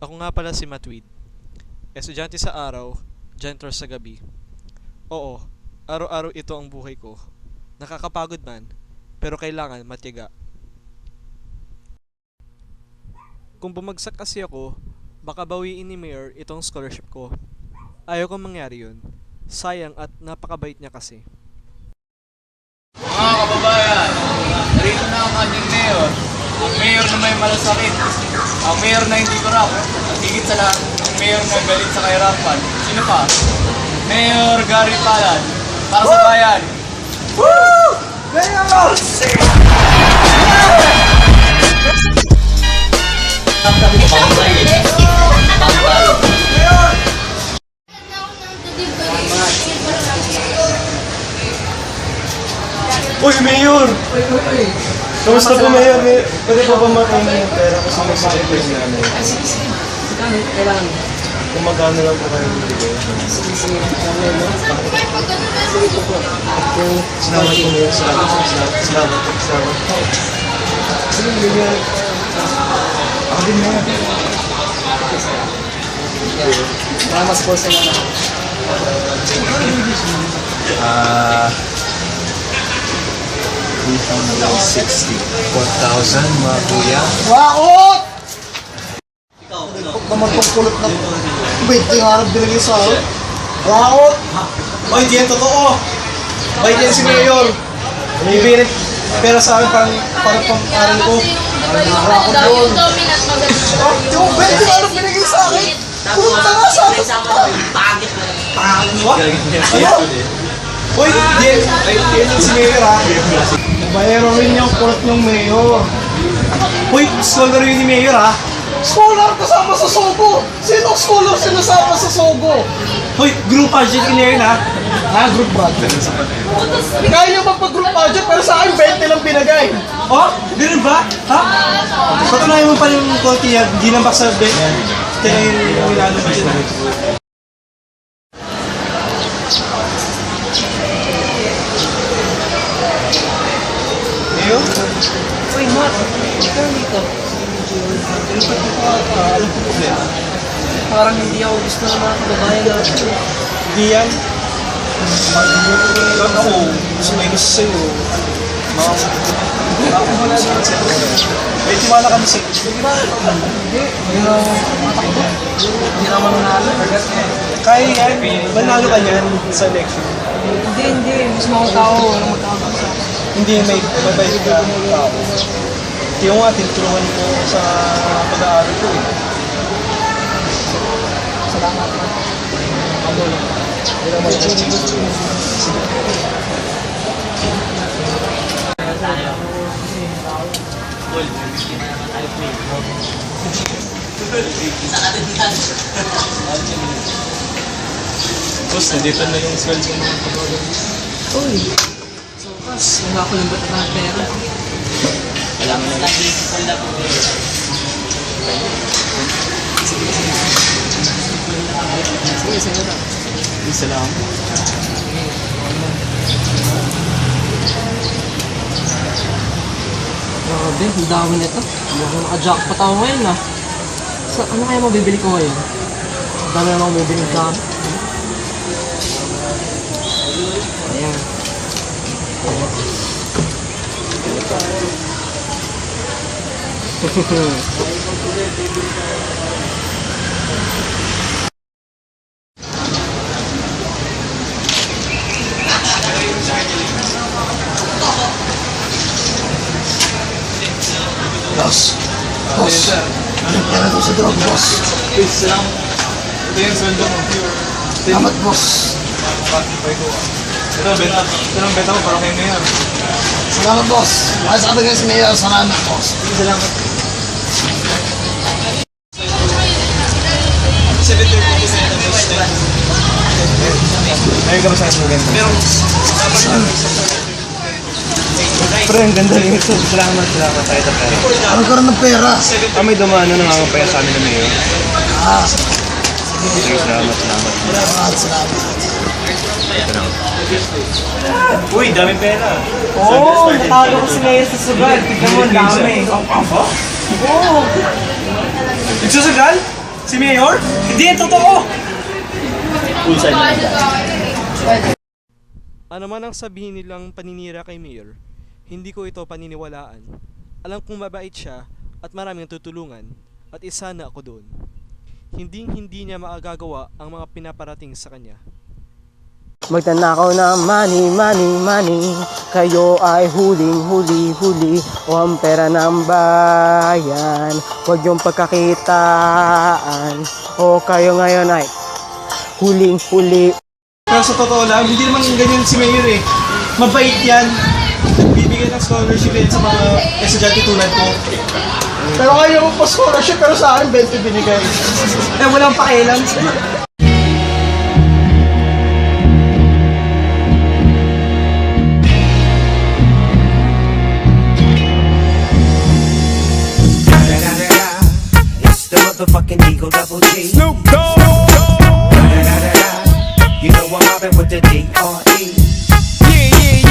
Ako nga pala si Matweed. Estudyante sa araw, janitor sa gabi. Oo, araw-araw ito ang buhay ko. Nakakapagod man, pero kailangan matiyaga. Kung bumagsak kasi ako, baka bawiin ni Mayor itong scholarship ko. Ayaw kong mangyari yun. Sayang at napakabait niya kasi. Mga kababayan, narito na ang kanyang mayor. Ang mayor na may malasakit. Ang mayor na hindi corrupt. At higit sa lahat, ang mayor na galit sa kahirapan. Sino pa? Mayor Gary Palad. Para sa bayan. Uy, Mayor! Kamusta po, Mayor? May, pwede po ba makain yung pera kasi may sakit po yung nanay? Kailangan. Kung magkano lang po kayo bibigay? Sige, sige. Kami, no? Sige po po. Salamat po, Mayor. Salamat po. Salamat. Salamat po. Salamat po. Sige, Mayor. Ako din, Mayor. Salamat po sa mga. Ah... 360. 4,000, mga kuya. Wakot! Huwag naman pong kulot na 20 nga harap binigay sa akin. Wakot! Oy, di yan totoo! Bait yan si Mayor! Bibigyan pera sa akin parang parang pang aral ko. Wakot yun. Oh, yung 20 nga harap binigay sa akin. Kulot na nga sa akin. What? Ano? Uy, di yan, ay, di yan si Mayor ha. Bayero rin yung kulot ng mayor. Uy, scholar yun ni Mayor ha. Scholar kasama sa Sogo! Sino scholar sinasama sa Sogo? Uy, group project ni Mayor ha. Ah, group project. Kaya niyo magpag-group project pero sa akin 20 lang binagay. Oh, ganun ba? Ha? Patunayan mo pa yung konti yan, di lang sa bet. Kaya yung milano ba dyan? Mayor? Uy, Mark. Ikaw dito. Ano po problema? Parang hindi ako gusto ng mga kababayan natin. Hindi yan. Lang ako, gusto sa'yo. Ako wala naman sa'yo. May tiwala kami sa'yo. Hindi. Hindi naman nanalo. Kaya yan, manalo ka niyan sa election. Hindi, hindi. Mas mga tao. Walang magkakaroon sa akin. Hindi, may mabait ka tao. Tiyo nga, tinutulungan ko sa pag-aaral ko eh. Salamat. Ako lang. Boss, nandito na yung sweldo ng mga pagkakas. Uy. Sa wakas, wala ko lang ba't ng pera. Sige, sige na. Isa lang. Grabe, ang dami nito. Hindi ako naka-jackpot ako ngayon ah. Sa, ano kaya mabibili ko ngayon? Ang dami naman bibili ka. Ayan. Boss. Boss. Anong pera to sa drug, boss? Please lang. Ito yung sweldo mo. Salamat, boss. Ito, benta. Ito ang benta ko para kayo sa mayor, salamat, boss. Salamat. Ayun ka ba sa akin maganda? Pero, Pre, ang ganda rin ito. Salamat, salamat tayo sa pera. Ka rin ng pera? Ah, may dumano nangangapaya sa amin na mayor. Ah, Sige, salamat, salamat. salamat, salamat. Uy, dami pera. Oo, oh, natalo ko si Mayor sa sugal. Tignan mo, ang dami. Oo. Nagsusugal? Si Mayor? Hindi totoo! Ano man ang sabihin nilang paninira kay Mayor, hindi ko ito paniniwalaan. Alam kong mabait siya at maraming tutulungan at isa na ako doon. Hinding hindi niya maagagawa ang mga pinaparating sa kanya. Magtanakaw na money, money, money Kayo ay huling, huli, huli O ang pera ng bayan Huwag yung pagkakitaan O kayo ngayon ay huling, huli Pero sa totoo lang, hindi naman ganyan si Mayor eh. Mabait yan. Bibigyan ng scholarship yan sa mga estudyante tulad ko. Pero kayo mo pa scholarship, pero sa akin 20 binigay. Eh, walang pakialam. Motherfucking Eagle Double G. Snoop Dogg. You know I'm mobbing with the D-R-E. Yeah, yeah, yeah.